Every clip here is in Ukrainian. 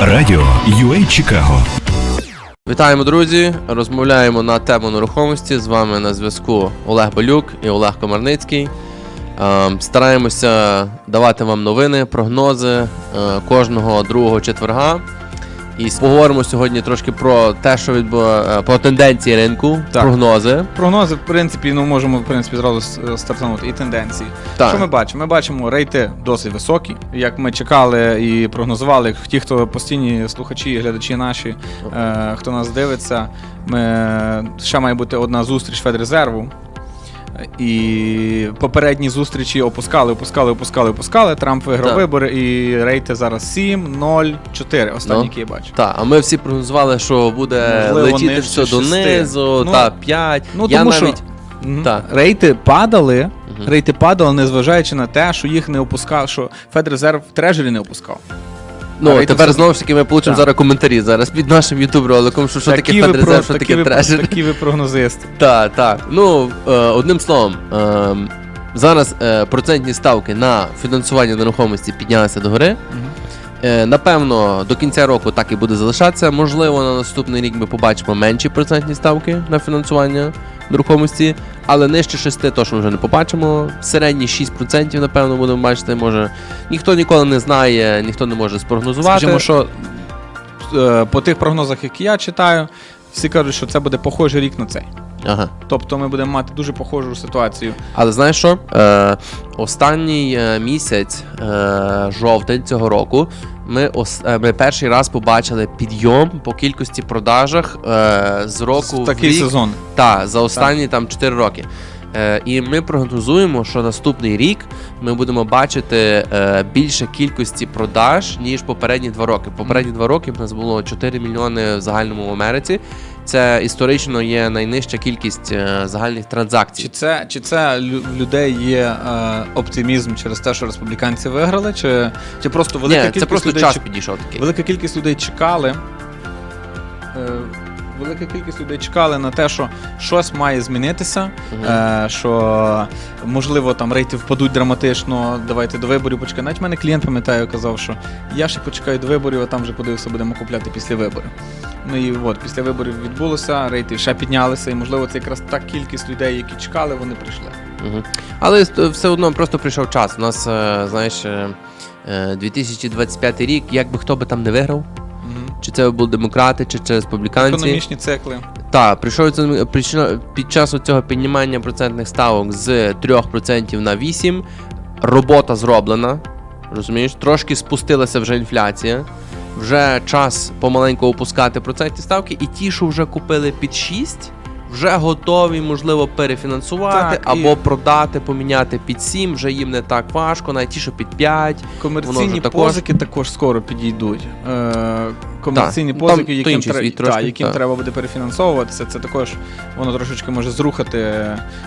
Радіо UA Чикаго. Вітаємо, друзі! Розмовляємо на тему нерухомості. З вами на зв'язку Олег Балюк і Олег Комарницький. Ем, Стараємося давати вам новини, прогнози е, кожного другого четверга. І поговоримо сьогодні трошки про те, що відбувається про тенденції ринку, Так. прогнози. Прогнози, в принципі, ну можемо в принципі зразу стартанути і тенденції. Так. Що ми бачимо? Ми бачимо рейти досить високі, як ми чекали і прогнозували. Ті, хто постійні слухачі, глядачі наші, е, хто нас дивиться, ми ще має бути одна зустріч Федрезерву. І попередні зустрічі опускали, опускали, опускали, опускали. Трамп виграв Так. вибори, і рейти зараз 7, 0, 4. Останні, Ну. які я бачу. Так, а ми всі прогнозували, що буде Можливо, летіти все донизу, Ну, та 5. Ну, Я тому навіть що Мгм. Так. рейти падали, Мгм. рейти падали, незважаючи на те, що їх не опускав, що Федрезерв трежері не опускав. Ну, рейти тепер знову ж таки ми получимо зараз коментарі зараз під нашим ютуб роликом, що, що таке ви Федрезерв, що таке трешер. Такі ви прогнозисти. Так, так. Ну, е, одним словом, е, зараз е, процентні ставки на фінансування нерухомості піднялися догори. Е, напевно, до кінця року так і буде залишатися. Можливо, на наступний рік ми побачимо менші процентні ставки на фінансування нерухомості, але нижче 6 точно вже не побачимо. Середні 6% напевно будемо бачити. Може ніхто ніколи не знає, ніхто не може спрогнозувати. Скажімо, що е, по тих прогнозах, які я читаю, всі кажуть, що це буде похожий рік на цей. Ага. Тобто ми будемо мати дуже похожу ситуацію. Але знаєш що? Е, останній е, місяць, е, жовтень цього року, ми, ос, е, ми перший раз побачили підйом по кількості продажах е, з року в такий рік. сезон. Та, за останні там 4 роки. Е, і ми прогнозуємо, що наступний рік ми будемо бачити е, більше кількості продаж, ніж попередні два роки. Попередні два роки в нас було 4 мільйони в загальному в Америці. Це історично є найнижча кількість е, загальних транзакцій. Чи це, чи це в людей є е, оптимізм через те, що республіканці виграли, чи, чи просто велика Ні, кількість це просто людей час підійшов такий. Велика кількість людей чекали. Е, велика кількість людей чекали на те, що щось має змінитися. Е, що можливо там рейти впадуть драматично. Давайте до виборів почекаємо. Навіть в мене клієнт пам'ятаю, казав, що я ще почекаю до виборів, а там вже подивився, будемо купляти після виборів. Ну і от після виборів відбулося, рейти ще піднялися, і можливо це якраз та кількість людей, які чекали, вони прийшли. Мгм. Але все одно просто прийшов час. У нас, е, знаєш, е, е, 2025 рік, як би хто би там не виграв, чи це були демократи, чи це республіканці. Економічні цикли. Так, прийшов під час цього піднімання процентних ставок з 3% на 8%. Робота зроблена. Розумієш, трошки спустилася вже інфляція. Вже час помаленьку опускати процентні ставки, і ті, що вже купили під 6, вже готові, можливо, перефінансувати Так, і- або продати, поміняти під 7, вже їм не так важко, що під 5. Комерційні також- позики також скоро підійдуть. Е, комерційні Так, позики, там яким, тре- світ та, трошки, яким так. треба буде перефінансовуватися, це також воно трошечки може зрухати.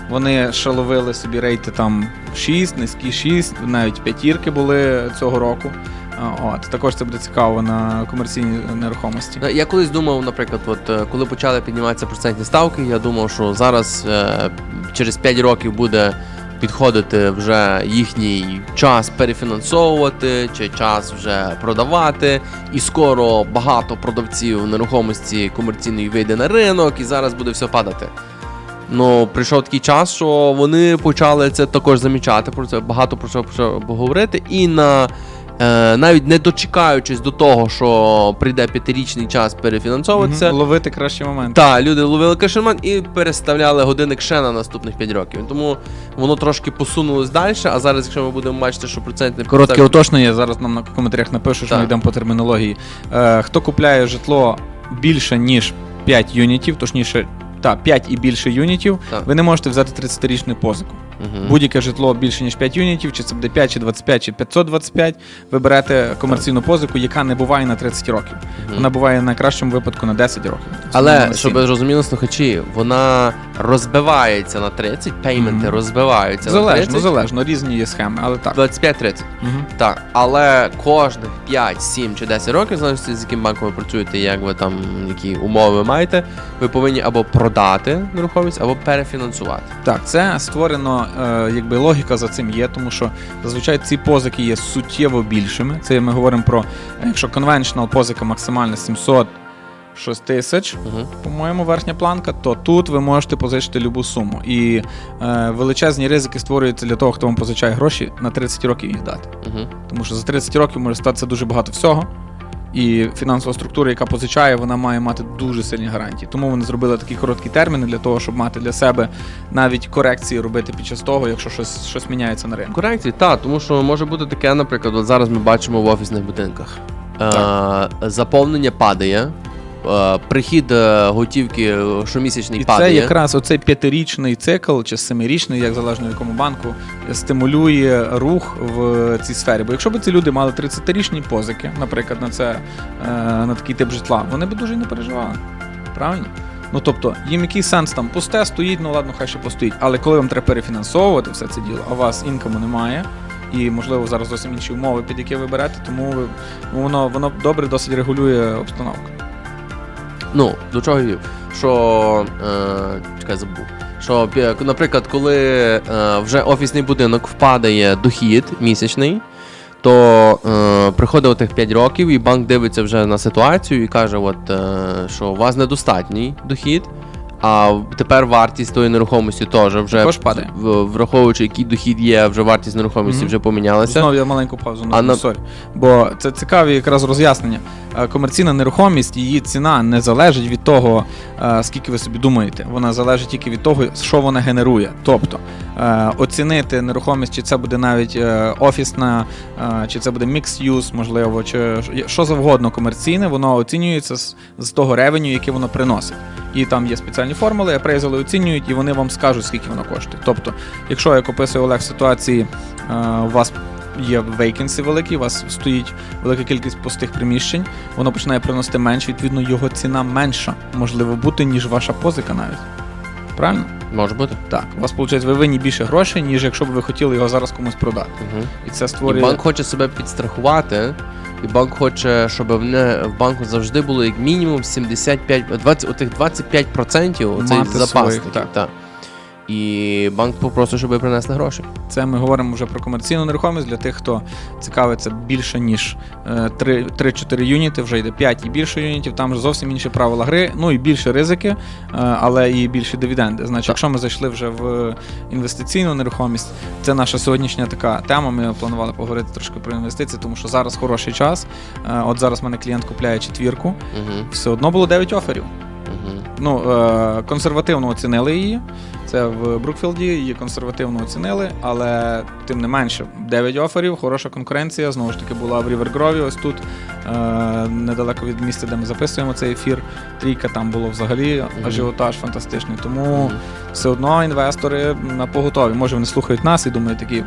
Вони ще ловили собі рейти там 6, низькі 6, навіть п'ятірки були цього року. А, От, також це буде цікаво на комерційній нерухомості. Е, Я колись думав, наприклад, от е, коли почали підніматися процентні ставки, я думав, що зараз е, через 5 років буде підходити вже їхній час перефінансовувати, чи час вже продавати, і скоро багато продавців нерухомості комерційної вийде на ринок, і зараз буде все падати. Ну, прийшов такий час, що вони почали це також замічати, про це багато про це почали говорити, і на е, навіть не дочекаючись до того, що прийде п'ятирічний час перефінансовуватися. Мгм, Ловити кращі моменти. Та, люди ловили кашеман і переставляли годинник ще на наступних 5 років. Тому воно трошки посунулось далі. А зараз, якщо ми будемо бачити, що процентний Коротке процент- уточнення, зараз нам на коментарях напишуть, що Так. ми йдемо по термінології. Е, хто купляє житло більше, ніж 5 юнітів, точніше, та, 5 і більше юнітів, Так. ви не можете взяти 30-річну позику. Мгм. Будь-яке житло більше, ніж 5 юнітів, чи це буде 5, чи 25, чи 525, ви берете комерційну позику, яка не буває на 30 років. Мгм. Вона буває в найкращому випадку на 10 років. Але щоб розуміли слухачі, вона розбивається на 30, пейменти Мгм. розбиваються на залежно, 30, залежно, різні є схеми, але так. 25-30. Мгм. Так, але кожних 5, 7 чи 10 років, залежно з яким банком ви працюєте, як ви там, які умови ви маєте, ви повинні або продати нерухомість, або перефінансувати. Так, це створено якби логіка за цим є, тому що зазвичай ці позики є суттєво більшими. Це ми говоримо про, якщо конвеншнл позика максимальна 700 6 тисяч, Угу. по-моєму, верхня планка, то тут ви можете позичити любу суму. І е, величезні ризики створюються для того, хто вам позичає гроші на 30 років їх дати. Угу. Тому що за 30 років може статися дуже багато всього. І фінансова структура, яка позичає, вона має мати дуже сильні гарантії. Тому вони зробили такі короткі терміни для того, щоб мати для себе навіть корекції робити під час того, якщо щось, щось міняється на ринку. Корекції, так, тому що може бути таке, наприклад, от зараз ми бачимо в офісних будинках. Е, заповнення падає, прихід е, готівки е, щомісячний І падає. це якраз оцей п'ятирічний цикл чи семирічний, як залежно в якому банку, стимулює рух в цій сфері. Бо якщо б ці люди мали 30-річні позики, наприклад, на це е, на такий тип житла, вони б дуже не переживали. Правильно? Ну тобто, їм який сенс там пусте стоїть, ну ладно, хай ще постоїть. Але коли вам треба перефінансовувати все це діло, а у вас інкому немає. І, можливо, зараз зовсім інші умови, під які ви берете, тому воно, воно добре досить регулює обстановку. Ну, до чого я вів? Що. Е, чекай, забув. Що, наприклад, коли е, вже офісний будинок впадає дохід місячний, то е, приходить тих 5 років, і банк дивиться вже на ситуацію і каже, от, е, що у вас недостатній дохід, а тепер вартість тої нерухомості теж вже Також падає. в- враховуючи, який дохід є, вже вартість нерухомості Мгм. вже помінялася. Знову я маленьку паузу А на- сорі. Бо це цікаві якраз роз'яснення. Е, Комерційна нерухомість, її ціна не залежить від того, е, скільки ви собі думаєте. Вона залежить тільки від того, що вона генерує. Тобто е, оцінити нерухомість, чи це буде навіть офісна, чи це буде use, можливо, чи що завгодно комерційне, воно оцінюється з того ревеню, яке воно приносить. І там є спеціальні формули, апрейзали оцінюють, і вони вам скажуть, скільки воно коштує. Тобто, якщо як описує Олег в ситуації, е, у вас є вейкенси великі, у вас стоїть велика кількість пустих приміщень, воно починає приносити менше, відповідно, його ціна менша, можливо бути, ніж ваша позика навіть. Правильно? Може бути. Так. У вас, виходить, ви винні більше грошей, ніж якщо б ви хотіли його зараз комусь продати. Угу. І це створює. І банк хоче себе підстрахувати, і банк хоче, щоб в, не, в банку завжди було як мінімум 75, 20, отих 25% оцей запас. своїх, такий, так. І банк попросить, щоб ви принесли гроші. Це ми говоримо вже про комерційну нерухомість для тих, хто цікавиться більше, ніж е, 3 3-4 юніти, вже йде 5 і більше юнітів, там ж зовсім інші правила гри, ну і більше ризики, е, але і більші дивіденди. Значить, якщо ми зайшли вже в інвестиційну нерухомість, це наша сьогоднішня така тема. Ми планували поговорити трошки про інвестиції, тому що зараз хороший час. Е, От зараз в мене клієнт купляє четвірку, Угу. все одно було 9 оферів. Угу. Ну, е, консервативно оцінили її. Це в Брукфілді її консервативно оцінили, але тим не менше, 9 оферів, хороша конкуренція. Знову ж таки, була в Рівергрові. Ось тут е, недалеко від місця, де ми записуємо цей ефір. Трійка там було взагалі ажіотаж фантастичний. Тому все одно інвестори на поготові. Може, вони слухають нас і думають такі.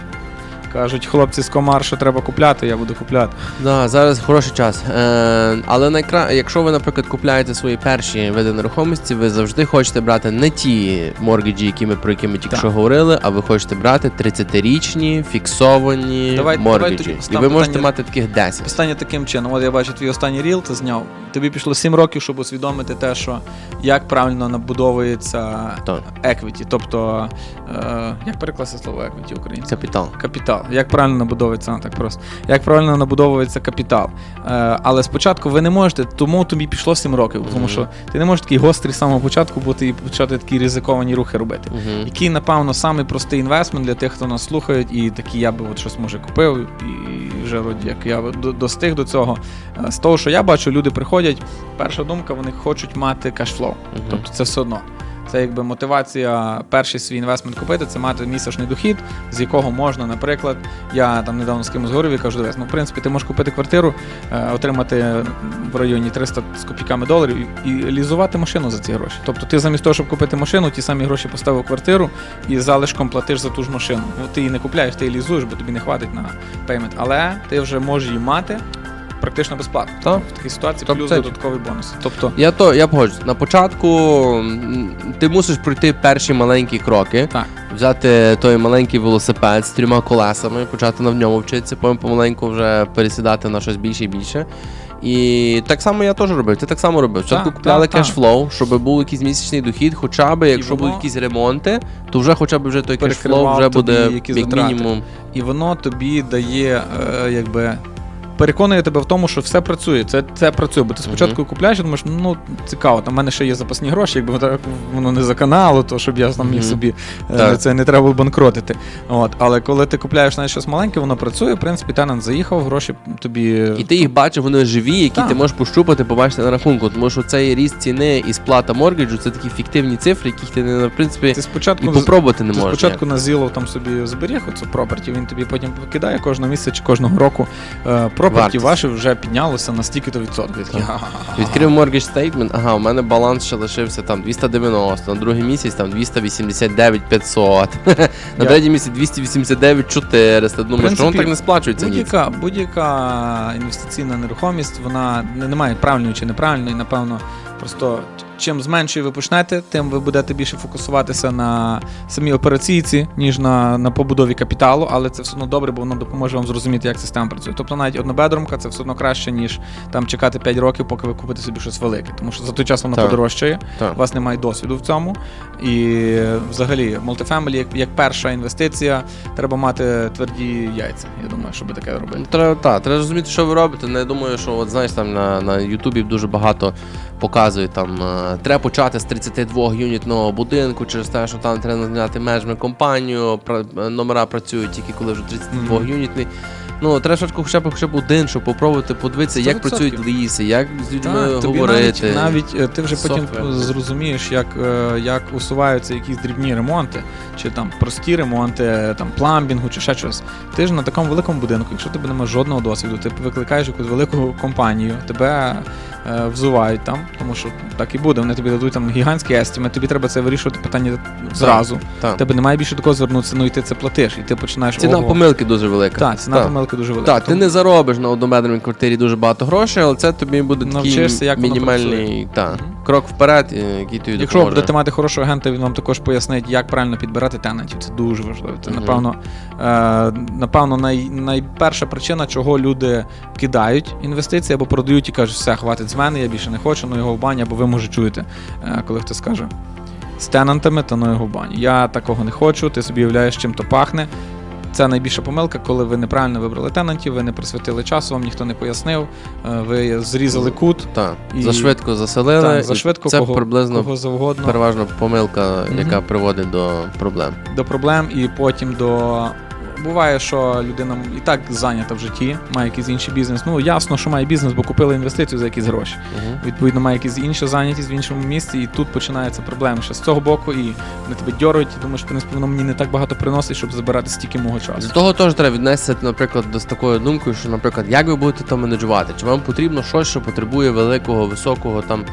Кажуть, хлопці з комар, що треба купляти, я буду купляти. Да, зараз хороший час. Е, але найкра... якщо ви, наприклад, купляєте свої перші види нерухомості, ви завжди хочете брати не ті моргіджі, які ми про які ми тільки що говорили, а ви хочете брати 30-річні фіксовані Давай- давай моргіджі. тоді І ви можете питання- мати таких 10. Останнє таким чином, от я бачу твій останній ріл, ти зняв. Тобі пішло 7 років, щоб усвідомити те, що як правильно набудовується еквіті. Тобто, е, як перекласти слово еквіті українською? Капітал. Капітал. Як правильно набудовується, ну, так просто. Як правильно набудовується капітал. Е, але спочатку ви не можете, тому тобі пішло 7 років, тому що ти не можеш такий гострий з самого початку бути і почати такі ризиковані рухи робити. Угу. Який, напевно, самий простий інвестмент для тих, хто нас слухають, і такі я би от щось може купив, і вже як я достиг до цього. Е, З того, що я бачу, люди приходять. Перша думка, вони хочуть мати кешфлоу. Тобто це все одно. Це якби мотивація перший свій інвестмент купити, це мати місячний дохід, з якого можна, наприклад, я там недавно з кимось говорив і кажу, ну в принципі, ти можеш купити квартиру, е, отримати в районі 300 з копійками доларів і, лізувати машину за ці гроші. Тобто ти замість того, щоб купити машину, ті самі гроші поставив квартиру і залишком платиш за ту ж машину. Ну, ти її не купляєш, ти її лізуєш, бо тобі не хватить на пеймент. Але ти вже можеш її мати практично безплатно. Так. В такій ситуації Тобто плюс це- додатковий бонус. Тобто Я то я погоджуюсь. На початку м, ти мусиш пройти перші маленькі кроки, Так. взяти той маленький велосипед з трьома колесами, почати на ньому вчитися, потім помаленьку вже пересідати на щось більше і більше. І так само я теж робив. Ти так само робив. Спочатку Так, купляли так, так. кешфлоу, щоб був якийсь місячний дохід, хоча б, якщо воно- будуть якісь ремонти, то вже хоча б вже той кешфлоу Перекривав вже тобі буде якісь як затрати. мінімум. І воно тобі дає, е, якби. Переконує тебе в тому, що все працює. Це, це працює, бо ти спочатку купляєш і думаєш, ну цікаво, там в мене ще є запасні гроші, якби так воно не за каналу, то щоб я там міг Мгм. собі е, Так. це не треба було банкротити. От, але коли ти купляєш навіть щось маленьке, воно працює. В принципі, тенант заїхав, гроші тобі. І ти їх бачиш, вони живі, які Так. ти можеш пощупати, побачити на рахунку. Тому що цей ріст ціни і сплата моргіджу це такі фіктивні цифри, яких ти не в принципі Ти спочатку і попробувати не Ти можеш. спочатку на Zillow там собі зберіг оцю проперті, він тобі потім викидає кожного місяця чи кожного року. Е, Вартість. ваші вже піднялося на стільки-то відсотків. Відкрив mortgage statement, ага, у мене баланс ще лишився там 290, на другий місяць там 289 500, на третій місяць 289 400. Думаю, що воно так не сплачується. Будь-яка, будь-яка інвестиційна нерухомість, вона не має правильної чи неправильної, напевно, просто чим зменшою ви почнете, тим ви будете більше фокусуватися на самій операційці, ніж на, на побудові капіталу, але це все одно добре, бо воно допоможе вам зрозуміти, як система працює. Тобто навіть однобедромка це все одно краще, ніж там чекати 5 років, поки ви купите собі щось велике. Тому що за той час воно Так. подорожчає, Так. у вас немає досвіду в цьому. І взагалі, мультифемелі, як, як перша інвестиція, треба мати тверді яйця. Я думаю, щоб таке робити. Ну, треба, та, треба розуміти, що ви робите. Не думаю, що от знаєш там на, на Ютубі дуже багато показують там. е, треба почати з 32 юнітного будинку через те, що там треба зняти межми компанію, номера працюють тільки коли вже 32 Мгм. юнітний. Ну, треба спочатку хоча б хоча б один, щоб попробувати подивитися, як 100%. працюють ліси, як з людьми Так, тобі навіть, навіть е, ти вже потім зрозумієш, як, е, як усуваються якісь дрібні ремонти, чи там прості ремонти, там пламбінгу, чи ще щось. Ти ж на такому великому будинку, якщо тебе немає жодного досвіду, ти викликаєш якусь велику компанію, тебе е, взувають там, тому що так і буде. Вони тобі дадуть там гігантський естімет, тобі треба це вирішувати питання зразу. Так. Тебе немає більше до кого звернутися, ну і ти це платиш, і ти починаєш Ціна ого. помилки дуже велика. Так, ціна Так. помилки дуже велика. Так, ти Тому- не заробиш на однобедреній квартирі дуже багато грошей, але це тобі буде такий Навчишся, як воно мінімальний та, Мгм. крок вперед, е, який тобі Якщо допоможе. будете мати хорошого агента, він вам також пояснить, як правильно підбирати тенантів. Це дуже важливо. Це, Мгм. напевно, е, напевно, най, найперша причина, чого люди кидають інвестиції або продають і кажуть, все, хватить з мене, я більше не хочу, ну його в бані, або ви може чуєте, е, коли хтось скаже. З тенантами, то ну його бані. Я такого не хочу, ти собі уявляєш, чим то пахне. Це найбільша помилка, коли ви неправильно вибрали тенантів, ви не присвятили часу, вам ніхто не пояснив, е, ви зрізали кут. Так, І- зашвидко заселили. Так, зашвидко це кого, приблизно кого завгодно. переважно помилка, Мгм. яка приводить до проблем. до проблем, і потім до. Буває, що людина і так зайнята в житті, має якийсь інший бізнес. Ну ясно, що має бізнес, бо купили інвестицію за якісь гроші. Угу. Відповідно, має якісь інша зайнятість в іншому місці, і тут починаються проблеми ще з цього боку, і вони тебе дьорають, і думаєш, принципі, воно мені не так багато приносить, щоб забирати стільки мого З часу. того теж треба віднестися, наприклад, до такою думкою, що, наприклад, як ви будете то менеджувати? Чи вам потрібно щось, що потребує великого, високого там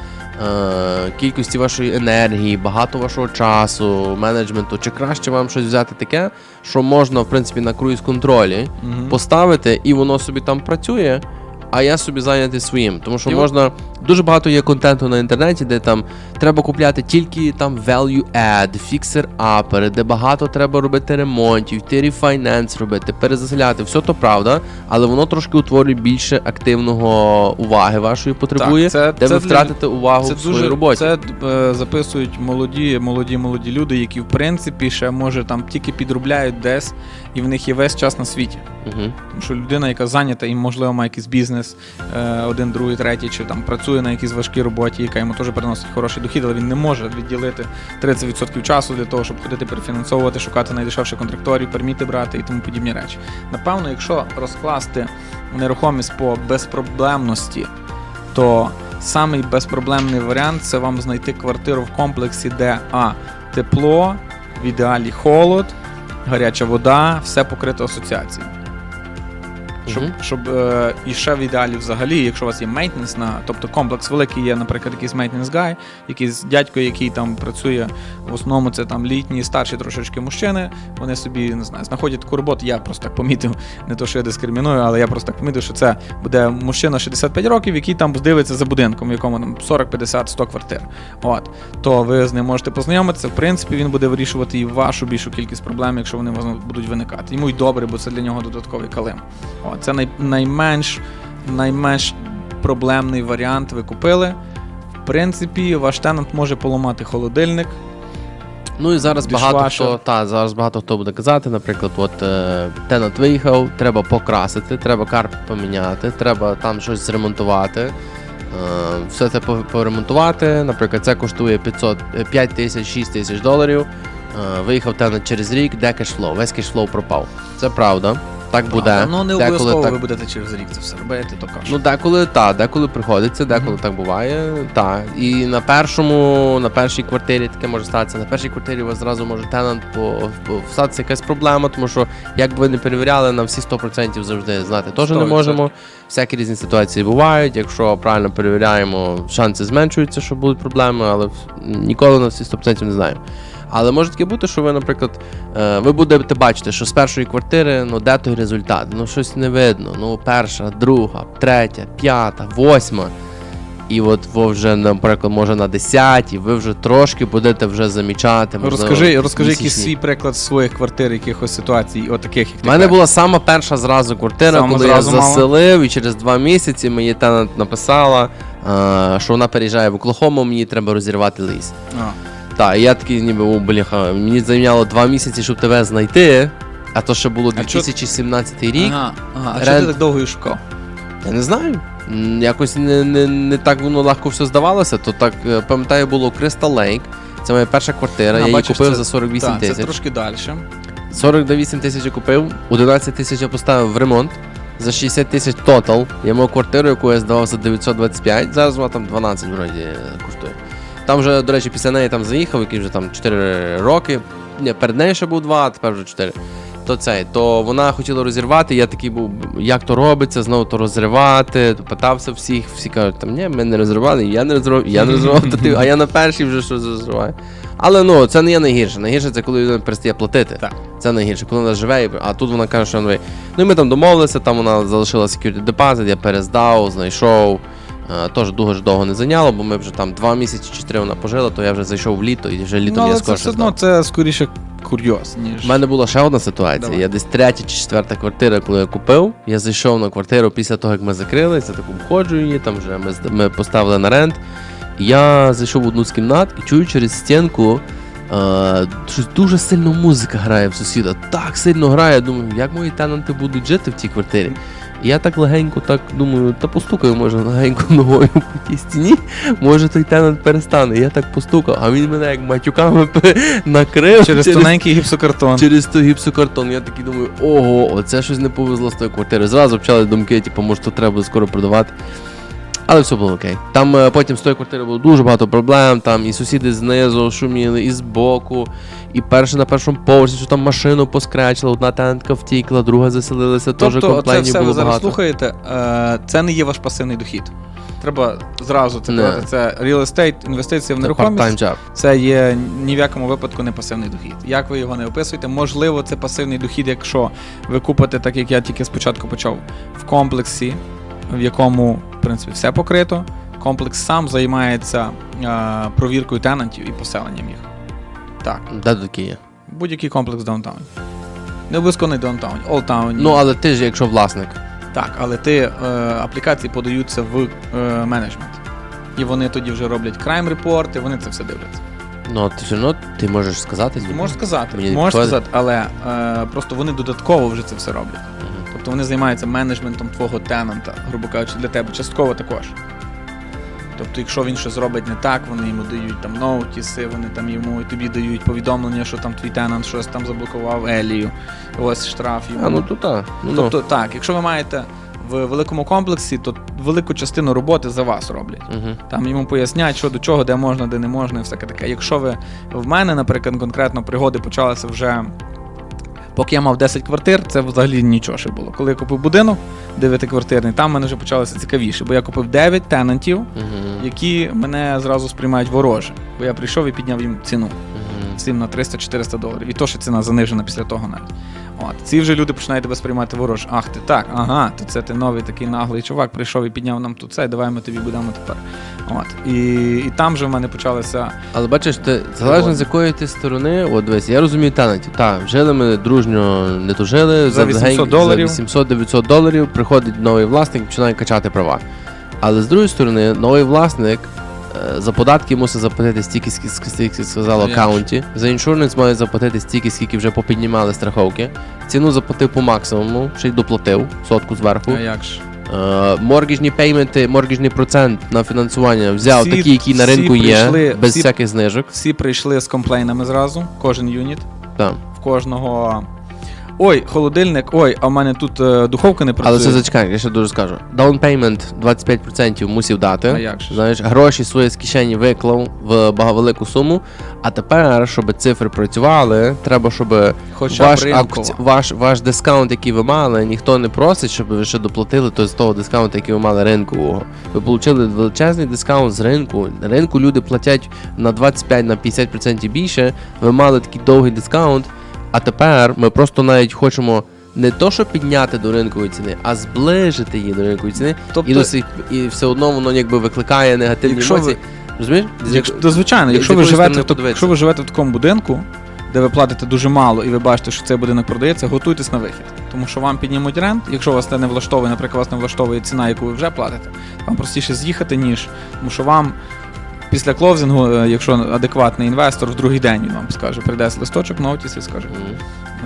кількості вашої енергії, багато вашого часу, менеджменту? Чи краще вам щось взяти таке, що можна, в принципі, на круїз контролі угу. поставити, і воно собі там працює. А я собі зайнятий своїм, тому що можна дуже багато є контенту на інтернеті, де там треба купляти тільки там value add, fixer upper, де багато треба робити ремонтів, йти рефайненс робити, перезаселяти. Все то правда, але воно трошки утворює більше активного уваги вашої потребує, Так, це- де це ви для- втратите увагу Це в своїй дуже роботі. це е, записують молоді, молоді, молоді люди, які в принципі ще може там тільки підробляють десь, і в них є весь час на світі. Угу. Тому що людина, яка зайнята і, можливо, має якийсь бізнес, е, один, другий, третій, чи там працює на якійсь важкій роботі, яка йому теж приносить хороший дохід, але він не може відділити 30% часу для того, щоб ходити перефінансовувати, шукати найдешевших контракторів, перміти брати і тому подібні речі. Напевно, якщо розкласти нерухомість по безпроблемності, то самий безпроблемний варіант це вам знайти квартиру в комплексі, де а тепло, в ідеалі холод, гаряча вода, все покрито асоціацією. Щоб, Мгм. щоб е, і ще в ідеалі взагалі, якщо у вас є мейтненс на, тобто комплекс великий є, наприклад, якийсь мейтненс гай, якийсь дядько, який там працює, в основному це там літні, старші трошечки мужчини. Вони собі не знаю, знаходять таку роботу. Я просто так помітив, не то, що я дискриміную, але я просто так помітив, що це буде мужчина 65 років, який там дивиться за будинком, в якому там 40, 50, 100 квартир. От то ви з ним можете познайомитися. В принципі, він буде вирішувати і вашу більшу кількість проблем, якщо вони будуть виникати. Йому й добре, бо це для нього додатковий калим. О, це най, найменш, найменш проблемний варіант ви купили. В принципі, ваш тенант може поламати холодильник. Ну і зараз багато хто та зараз багато хто буде казати. Наприклад, от е, тенант виїхав, треба покрасити, треба карпет поміняти, треба там щось зремонтувати. Е, все це поремонтувати. Наприклад, це коштує 500, е, 5 тисяч, 6 тисяч доларів. Е, виїхав тенант через рік, де кешфлоу? Весь кешфлоу пропав. Це правда. Так буде. Ну, не обов'язково так ви будете через рік це все робити, то кажуть. Ну, деколи так, деколи приходиться, деколи так буває. Так. І на першому, на першій квартирі таке може статися. На першій квартирі у вас зразу може тенант по, по статися якась проблема, тому що як би ви не перевіряли, на всі 100% завжди знати теж не можемо. Всякі різні ситуації бувають. Якщо правильно перевіряємо, шанси зменшуються, що будуть проблеми, але ніколи на всі 100% не знаємо. Але може таке бути, що ви, наприклад, е, ви будете бачити, що з першої квартири, ну де той результат? Ну щось не видно. Ну, перша, друга, третя, п'ята, восьма. І от ви вже, наприклад, може на десятій, ви вже трошки будете вже замічати. можливо, Розкажи, розкажи якийсь свій приклад своїх квартир, якихось ситуацій, отаких, як У мене була сама перша зразу квартира, Сама коли зразу я мала? заселив, і через два місяці мені тенант написала, е, що вона переїжджає в Оклахому, мені треба розірвати ліс. А. Так, і я такий ніби о, бляха, мені зайняло два місяці, щоб тебе знайти. А то ще було А чо- 2017 рік. Ага, ага. А чого ти так довго її шукав? Я не знаю. М, Якось не, не, не так воно легко все здавалося. То так е, пам'ятаю, було Crystal Lake. Це моя перша квартира. А, я її бачиш, купив це- за 48 Так, це тисяч. трошки далі. 48 тисяч я купив, 11 тисяч я поставив в ремонт. За 60 тисяч тотал. Я мав квартиру, яку я здавав за 925. Зараз вона там 12 вроді е, коштує. Там вже, до речі, після неї там заїхав, який вже там 4 роки. Ні, перед нею ще був 2, а тепер вже 4. То цей, то вона хотіла розірвати. Я такий був, як то робиться, знову то розривати. То питався всіх, всі кажуть, там ні, ми не розривали, я не розривав, я не розривав, то ти, а я на першій вже щось розриваю. Але ну, це не є найгірше. Найгірше це коли людина перестає платити. Так. Це найгірше, коли вона живе, а тут вона каже, що ну, ну і ми там домовилися, там вона залишила security deposit, я перездав, знайшов. Е, Теж дуже довго не зайняло, бо ми вже там два місяці чи три вона пожила, то я вже зайшов в літо і вже літом Ну, я але це все одно це скоріше курйоз, ніж. У мене була ще одна ситуація. Давай. Я десь третя чи четверта квартира, коли я купив. Я зайшов на квартиру після того, як ми закрилися, так обходжу її, там вже ми, ми поставили на рент. Я зайшов в одну з кімнат і чую через стінку. Е, щось дуже сильно музика грає в сусіда. Так сильно грає. Я думаю, як мої тенанти будуть жити в цій квартирі. Я так легенько так думаю, та постукаю, може, легенько ногою по тій стіні, може той тенант перестане. Я так постукав, а він мене як матюками накрив Через тоненький гіпсокартон. через той гіпсокартон. Я такий думаю, ого, оце щось не повезло з тої квартири. Зразу почали думки, типу, може, то треба скоро продавати. Але все було окей. Там е, потім з тої квартири було дуже багато проблем. Там і сусіди знизу шуміли, і збоку, і перше на першому поверсі, що там машину поскречили, одна тентка втікла, друга заселилася, теж Тобто, це комплейнів все ви було зараз багато. слухаєте, е, це не є ваш пасивний дохід. Треба зразу це Не. казати. Це real estate, інвестиція в Це нерухомість. part-time job. Це є ні в якому випадку не пасивний дохід. Як ви його не описуєте? Можливо, це пасивний дохід, якщо ви купите, так як я тільки спочатку почав, в комплексі, в якому, в принципі, все покрито. Комплекс сам займається е, провіркою тенантів і поселенням їх. Так, Де такі є? будь-який комплекс в даунтауні. Не обов'язково не даунтауні, олтауні. Ну, але ти ж, якщо власник. Так, але ти е, аплікації подаються в е, менеджмент. І вони тоді вже роблять крайм репорти, вони це все дивляться. Ну, ти все одно ти можеш сказати. Ти можеш сказати, Мені можеш підходить. сказати, але е, просто вони додатково вже це все роблять. Тобто вони займаються менеджментом твого тенанта, грубо кажучи, для тебе частково також. Тобто, якщо він щось зробить не так, вони йому дають там ноутіси, вони там йому і тобі дають повідомлення, що там твій тенант щось там заблокував Елію, ось штраф йому. А, ну то так. Ну, Тобто, так, якщо ви маєте в великому комплексі, то велику частину роботи за вас роблять. Угу. Там йому пояснять, що до чого, де можна, де не можна, і всяке таке. Якщо ви в мене, наприклад, конкретно пригоди почалися вже. Поки я мав 10 квартир, це взагалі нічого ще було. Коли я купив будинок 9-квартирний, там в мене вже почалося цікавіше, бо я купив 9 тенантів, які мене зразу сприймають вороже. Бо я прийшов і підняв їм ціну. Всім на 300-400 доларів. І то, що ціна занижена після того навіть. От. Ці вже люди починають тебе сприймати ворож. Ах, ти так, ага, то це ти новий такий наглий чувак, прийшов і підняв нам тут це, давай ми тобі будемо тепер. От. І, і там вже в мене почалося. Але бачиш, ти залежно з якої ти сторони, от дивись, я розумію талантів. Так, жили ми дружньо не тужили, За 800 доларів. за 800-900 доларів приходить новий власник, починає качати права. Але з другої сторони, новий власник за податки мусить заплатити стільки, скільки, скільки сказало аккаунті. За іншурнес має заплатити стільки, скільки вже попіднімали страховки. Ціну заплатив по максимуму, ще й доплатив сотку зверху. А як ж? Е, Моргіжні пейменти, моргіжний процент на фінансування взяв Всі- такий, який на ринку є, прийшли- без всі- всяких знижок. Всі прийшли з комплейнами зразу, кожен юніт. Так. В кожного. Ой, холодильник, ой, а в мене тут е, духовка не працює. Але це зачекай, я ще дуже скажу. Down payment 25% мусив дати. А як же? Знаєш, гроші свої з кишені виклав в багавелику суму. А тепер, щоб цифри працювали, треба, щоб Хоча ваш, ринково. акці- ваш, ваш дискаунт, який ви мали, ніхто не просить, щоб ви ще доплатили то з того дискаунту, який ви мали ринкового. Ви отримали величезний дискаунт з ринку. На ринку люди платять на 25 на 50% більше. Ви мали такий довгий дискаунт. А тепер ми просто навіть хочемо не то, щоб підняти до ринкової ціни, а зближити її до ринкової ціни. Тобто, І, до сих, і все одно воно якби викликає негативні Якщо ви- Розумієш? якщо, то, звичайно, якщо ви, живете так- якщо ви живете в такому будинку, де ви платите дуже мало, і ви бачите, що цей будинок продається, готуйтесь на вихід. Тому що вам піднімуть рент, якщо вас це не влаштовує, наприклад, вас не влаштовує ціна, яку ви вже платите, вам простіше з'їхати, ніж тому що вам. Після клоузингу, е, якщо адекватний інвестор, в другий день він вам скаже, прийде листочок, ноутіс і скаже: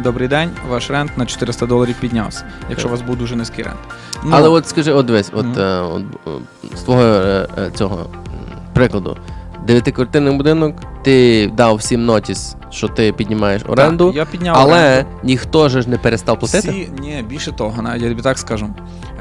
Добрий день, ваш рент на 400 доларів піднявся, якщо у вас був дуже низький рент. Ну, Але от скажи, от дивись, от, Мгм. е, от е, з твого цього прикладу. Дев'ятиквартирний будинок, ти дав всім нотіс, що ти піднімаєш так, оренду, я підняв але оренду. ніхто ж не перестав платити. Всі, ні, більше того, навіть я тобі так скажу.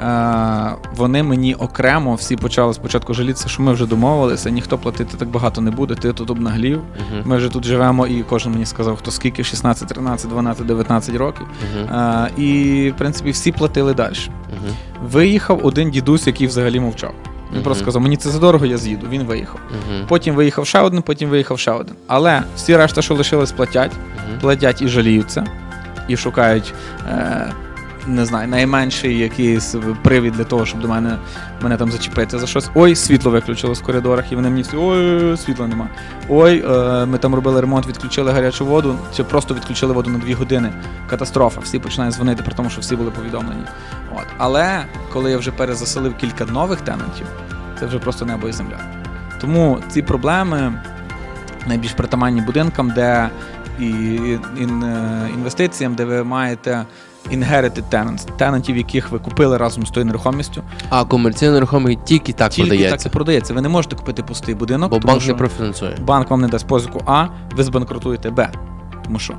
Е, вони мені окремо всі почали спочатку жалітися, що ми вже домовилися, ніхто платити так багато не буде, ти тут обнаглів. Мгм, Ми вже тут живемо, і кожен мені сказав, хто скільки 16, 13, 12, 19 років. мгм, Е, і, в принципі, всі платили далі. мгм, Виїхав один дідусь, який взагалі мовчав. Він просто сказав, мені це задорого, я з'їду. Він виїхав. Потім виїхав ще один, потім виїхав ще один. Але всі решта, що лишились, платять платять і жаліються, і шукають, е, не знаю, найменший якийсь привід для того, щоб до мене, мене там зачепити за щось. Ой, світло виключилось в коридорах, і вони мені всі, ой, світла нема. Ой, е, ми там робили ремонт, відключили гарячу воду, чи просто відключили воду на дві години. Катастрофа. Всі починають дзвонити, при тому, що всі були повідомлені. От. Але коли я вже перезаселив кілька нових тенантів, це вже просто небо і земля. Тому ці проблеми найбільш притаманні будинкам, де і ін, е, інвестиціям, де ви маєте inherited tenants, тенантів, яких ви купили разом з тою нерухомістю. А комерційна нерухомість тільки так Тільки продається. так і продається. Ви не можете купити пустий будинок, Бо тому банк що не профінансує. банк вам не дасть позику А, ви збанкрутуєте Б. Тому що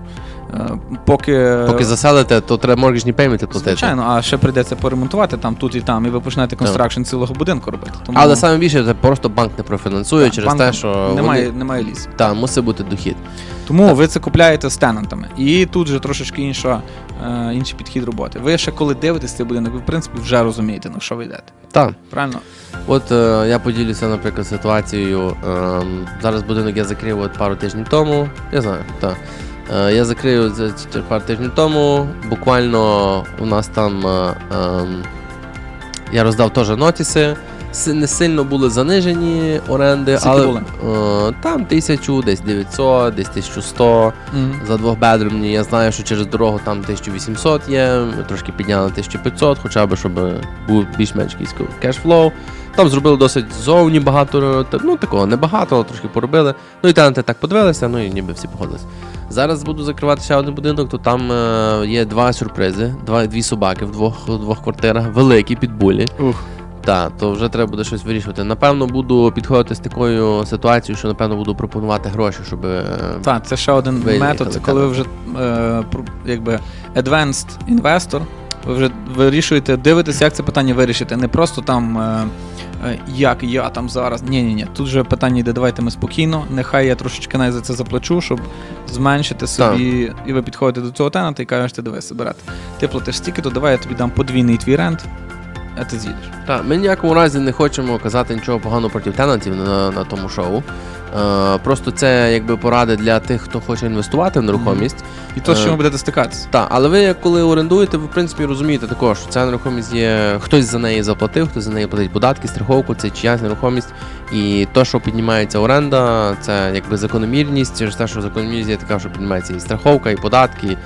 поки, Поки заселите, то треба моргіжні пейменти платити. звичайно, а ще прийдеться поремонтувати там, тут і там, і ви почнете констракшн цілого будинку робити. Тому Але саме більше це просто банк не профінансує так, через банк те, що немає, вони... немає лісу. Так, мусить бути дохід. Тому ви це купляєте з тенантами. І тут же трошечки інша, е, інший підхід роботи. Ви ще коли дивитесь цей будинок, ви в принципі вже розумієте, на що ви йдете. Так. Правильно? От е, я поділюся, наприклад, ситуацією. ем, зараз будинок я закрив от пару тижнів тому. Я знаю, так. Е, я закрив це це пару тижнів тому. Буквально у нас там е, ем, я роздав теж нотіси. Не сильно були занижені оренди, Скільки але були? е, там тисячу, десь 900, десь 1100 за двохбедрумні. Я знаю, що через дорогу там 1800 є. Ми трошки підняли 1500, хоча б щоб був більш-менш якийсь кешфлоу. Там зробили досить зовні багато, ну такого небагато, але трошки поробили. Ну і тенанти так подивилися, ну і ніби всі погодилися. Зараз буду закривати ще один будинок, то там е, є два сюрпризи, два, дві собаки в двох, двох квартирах, великі підбулі. Ух. Так, то вже треба буде щось вирішувати. Напевно, буду підходити з такою ситуацією, що напевно буду пропонувати гроші, щоб. е, Так, це ще один метод. Це коли ви вже е, якби advanced інвестор. Ви вже вирішуєте, дивитесь, як це питання вирішити. Не просто там е, як я там зараз. Ні, ні, ні. Тут же питання йде, давайте ми спокійно. Нехай я трошечки навіть за це заплачу, щоб зменшити собі. І ви підходите до цього тенанта і кажете, дивись, брат, ти платиш стільки, то давай я тобі дам подвійний твій рент, а ти з'їдеш. Так, ми ніякому разі не хочемо казати нічого поганого проти тенантів на, на тому шоу. Е, просто це якби поради для тих, хто хоче інвестувати в нерухомість. І то, з Е, чим ви будете стикатися. Так, але ви коли орендуєте, ви в принципі розумієте також, що ця нерухомість є. Хтось за неї заплатив, хтось за неї платить податки, страховку, це чиясь нерухомість. І то, що піднімається оренда, це якби закономірність, через те, що закономірність є така, що піднімається і страховка, і податки.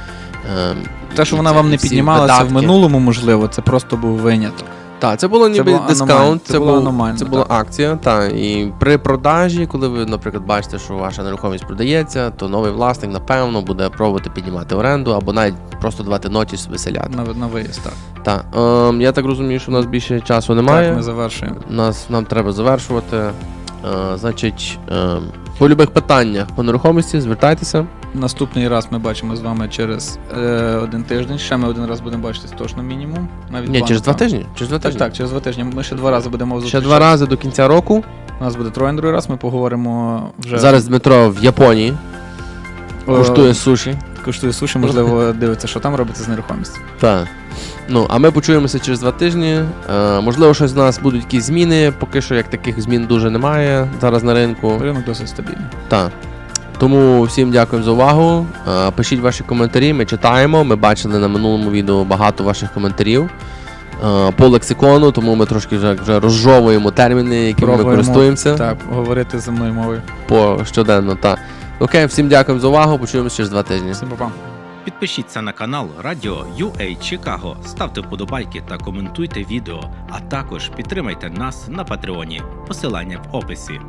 е, Те, що вона вам не піднімалася в минулому, можливо, це просто був виняток. Так, це було ніби було аномаль- дискаунт, це це, було аномально, це була акція. Та, і при продажі, коли ви, наприклад, бачите, що ваша нерухомість продається, то новий власник, напевно, буде пробувати піднімати оренду або навіть просто давати нотіс виселяти. На, на виїзд, так. Та ем, я так розумію, що у нас більше часу немає. Так, ми завершуємо. Нас, нам треба завершувати. Е, значить, е, по любих питаннях по нерухомості звертайтеся. Наступний раз ми бачимо з вами через е, один тиждень. Ще ми один раз будемо бачитись точно мінімум. Навіть Ні, через два тижні. Через два тижні. так, через два тижні. Ми ще два рази будемо Ще два рази до кінця року. У нас буде троє другий раз. Ми поговоримо вже Зараз Дмитро в Японії О, куштує суші. Коштує суші, можливо, дивиться, що там робиться з нерухомістю. Так. Ну, а ми почуємося через два тижні. Е, можливо, щось з нас будуть якісь зміни. Поки що як таких змін дуже немає зараз на ринку. Ринок досить стабільний. Так. Тому всім дякуємо за увагу. Е, Пишіть ваші коментарі, ми читаємо. Ми бачили на минулому відео багато ваших коментарів е, по лексикону, тому ми трошки вже, вже розжовуємо терміни, якими ми Пробуємо, користуємося Так, говорити земною мовою. по щоденно. Так. Окей, всім дякуємо за увагу. Почуємося через два тижні. Всім па-па. Підпишіться на канал Радіо UA Чикаго, ставте вподобайки та коментуйте відео, а також підтримайте нас на Патреоні. Посилання в описі.